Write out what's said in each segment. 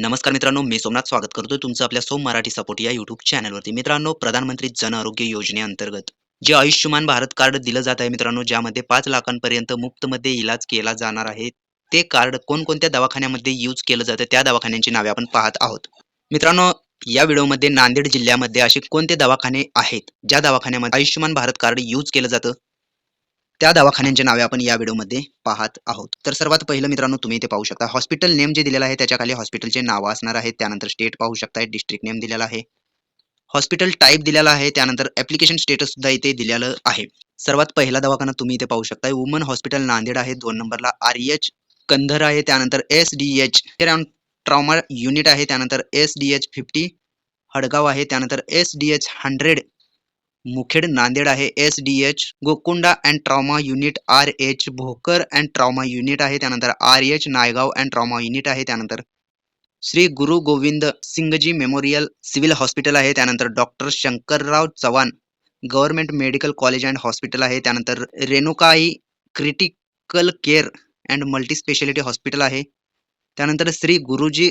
नमस्कार मित्रांनो मी सोमनाथ स्वागत करतो तुमचं आपल्या सोम मराठी सपोर्ट या युट्यूब चॅनलवरती मित्रांनो प्रधानमंत्री जन आरोग्य योजनेअंतर्गत जे आयुष्यमान भारत कार्ड दिलं जात आहे मित्रांनो ज्यामध्ये पाच लाखांपर्यंत मुफ्तमध्ये इलाज केला जाणार आहे ते कार्ड कोणकोणत्या दवाखान्यामध्ये यूज केलं जातं त्या दवाखान्यांची नावे आपण पाहत आहोत. मित्रांनो या व्हिडिओमध्ये नांदेड जिल्ह्यामध्ये असे कोणते दवाखाने आहेत ज्या दवाखान्यामध्ये आयुष्यमान भारत कार्ड यूज केलं जातं त्या दवाखान्यांची नावे आपण या व्हिडिओमध्ये पाहत आहोत. तर सर्वात पहिलं मित्रांनो तुम्ही इथे पाहू शकता हॉस्पिटल नेम जे दिलेलं आहे त्याच्याखाली हॉस्पिटलचे नावं असणार आहेत. त्यानंतर स्टेट पाहू शकताय डिस्ट्रिक्ट नेम दिलेला आहे. हॉस्पिटल टाईप दिलेला आहे त्यानंतर ऍप्लिकेशन स्टेटस सुद्धा इथे दिलेलं आहे. सर्वात पहिला दवाखाना तुम्ही इथे पाहू शकताय वुमन हॉस्पिटल नांदेड आहे दोन नंबरला आर एच कंधर आहे त्यानंतर S D H trauma unit आहे त्यानंतर S D H fifty Hadgaon आहे त्यानंतर S D H hundred Mukhed Nanded आहे. S D H Gokunda and trauma unit R H Bhokar and trauma unit आहे. त्यानंतर R H Naigaon and trauma unit आहे. त्यानंतर Shri Guru Gobind Singhji memorial civil hospital आहे. त्यानंतर doctor Shankarrao Chavan government medical college and hospital आहे. त्यानंतर Renukai critical care and multi speciality hospital आहे. त्यानंतर श्री गुरुजी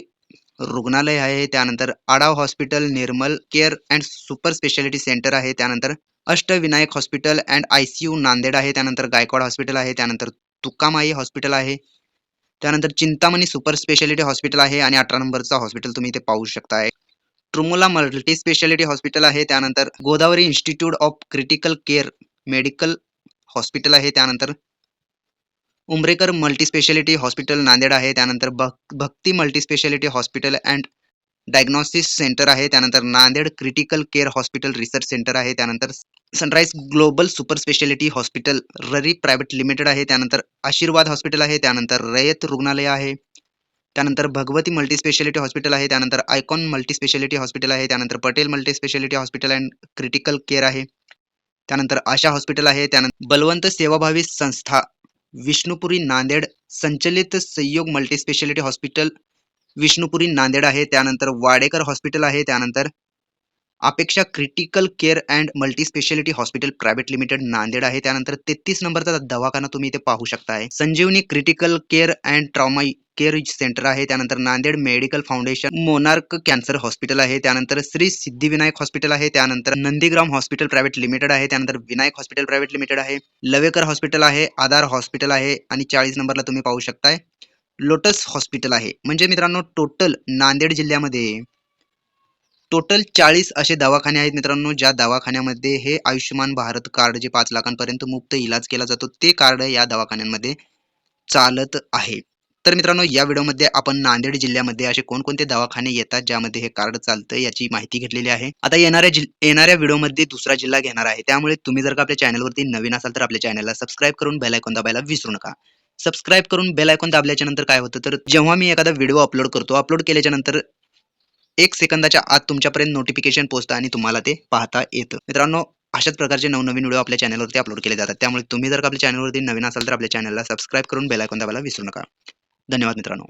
रुग्णालय आहे त्यानंतर Adav hospital Nirmal care and super speciality centre आहे त्यानंतर Ashtavinayak hospital and I C U Nanded आहे त्यानंतर गायकवाड हॉस्पिटल आहे त्यानंतर तुकामाई हॉस्पिटल आहे त्यानंतर चिंतामणी सुपर स्पेशालिटी हॉस्पिटल आहे आणि अठरा नंबरचा हॉस्पिटल तुम्ही इथे पाहू शकताय. ट्रुमुला मल्टी स्पेशालिटी हॉस्पिटल आहे त्यानंतर Godavari institute of critical care medical hospital आहे त्यानंतर Umrekar multi speciality hospital Nanded आहे त्यानंतर भक Bhakti multi speciality hospital and diagnosis centre आहे त्यानंतर Nanded critical care hospital research centre आहे त्यानंतर sunrise global super speciality hospital ररी private limited आहे त्यानंतर आशीर्वाद हॉस्पिटल आहे त्यानंतर रयत रुग्णालय आहे त्यानंतर भगवती मल्टी स्पेशालिटी हॉस्पिटल आहे त्यानंतर आयकॉन मल्टी स्पेशालिटी हॉस्पिटल आहे त्यानंतर Patel multi speciality hospital and critical care आहे त्यानंतर आशा हॉस्पिटल आहे त्यानंतर बलवंत सेवाभावी संस्था विष्णुपुरी नांदेड संचलित Sanyog multi speciality hospital Vishnupuri Nanded आहे त्यानंतर वाडेकर हॉस्पिटल आहे त्यानंतर Apeksha critical care and multispeciality hospital private limited Nanded आहे. त्यानंतर तेहतीस नंबरचा दवाखाना तुम्ही इथे पाहू शकताय. Sanjeevani critical care and trauma care centre आहे. त्यानंतर Nanded medical foundation monarch cancer hospital आहे. त्यानंतर श्री सिद्धिविनायक हॉस्पिटल आहे. त्यानंतर नंदीग्राम हॉस्पिटल प्रायव्हेट लिमिटेड आहे. त्यानंतर विनायक हॉस्पिटल प्रायव्हेट लिमिटेड आहे. लवेकर हॉस्पिटल आहे. आधार हॉस्पिटल आहे. आणि चाळीस नंबरला तुम्ही पाहू शकताय. लोटस हॉस्पिटल आहे. म्हणजे मित्रांनो टोटल नांदेड जिल्ह्यामध्ये टोटल चाळीस असे दवाखाने आहेत मित्रांनो ज्या दवाखान्यामध्ये हे आयुष्यमान भारत कार्ड जे पाच लाखांपर्यंत मुक्त इलाज केला जातो ते कार्ड या दवाखान्यांमध्ये चालत आहे. तर मित्रांनो या व्हिडिओमध्ये आपण नांदेड जिल्ह्यामध्ये असे कोणकोणते दवाखाने येतात ज्यामध्ये हे कार्ड चालतं याची माहिती घेतलेली आहे. आता येणाऱ्या जिल येणाऱ्या व्हिडिओमध्ये दुसरा जिल्हा घेणार आहे. त्यामुळे तुम्ही जर का आपल्या चॅनलवरती नवीन असाल तर आपल्या चॅनलला सबस्क्राईब करून बेल आयकॉन दाबायला विसरू नका. सबस्क्राईब करून बेल आयकॉन दाबल्याच्या नंतर काय होतं? तर जेव्हा मी एखादा व्हिडिओ अपलोड करतो अपलोड केल्याच्यानंतर एक सेकंदाच्या आत तुमच्यापर्यंत नोटिफिकेशन पोहोचतं आणि तुम्हाला ते पाहता येतं. मित्रांनो अशाच प्रकारचे नवनवीन व्हिडिओ आपल्या चॅनलवरती अपलोड केले जातात. त्यामुळे तुम्ही जर आपल्या चॅनलवरती नवीन असाल तर आपल्या चॅनलला सबस्क्राईब करून बेलायकॉन दाबायला विसरू नका. धन्यवाद मित्रांनो.